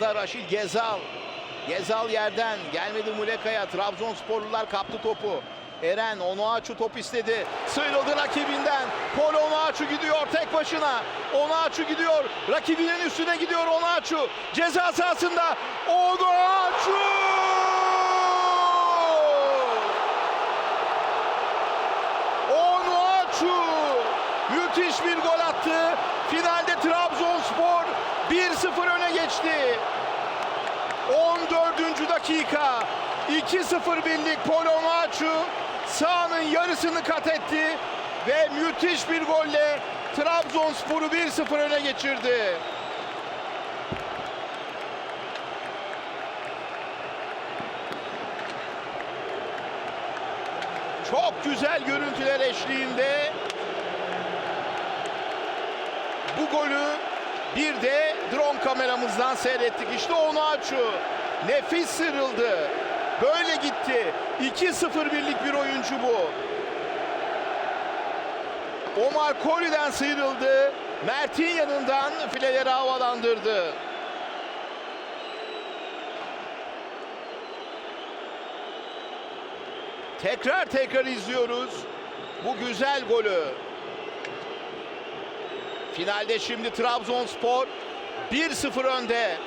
Da Raşit Gezal. Gezal yerden gelmedi Muleka'ya. Trabzonsporlular kaptı topu. Eren Onuaçu top istedi. Sıyrıldı rakibinden. Pol Onuaçu gidiyor tek başına. Onuaçu gidiyor. Rakibinin üstüne gidiyor Onuaçu. Ceza sahasında. Onuaçu! Onuaçu! Müthiş bir gol attı. Finalde Trabzonspor 1-0 öne geçti. 14. dakika 2-0 birlik Polomaçu sahanın yarısını kat etti ve müthiş bir golle Trabzonspor'u 1-0 öne geçirdi. Çok güzel görüntüler eşliğinde bu golü bir de drone kameramızdan seyrettik. İşte Onuaçu nefis sıyrıldı. Böyle gitti. 2-0 birlik bir oyuncu bu. Omar Koli'den sıyrıldı. Mert'in yanından fileleri havalandırdı. Tekrar tekrar izliyoruz bu güzel golü. Finalde şimdi Trabzonspor 1-0 önde.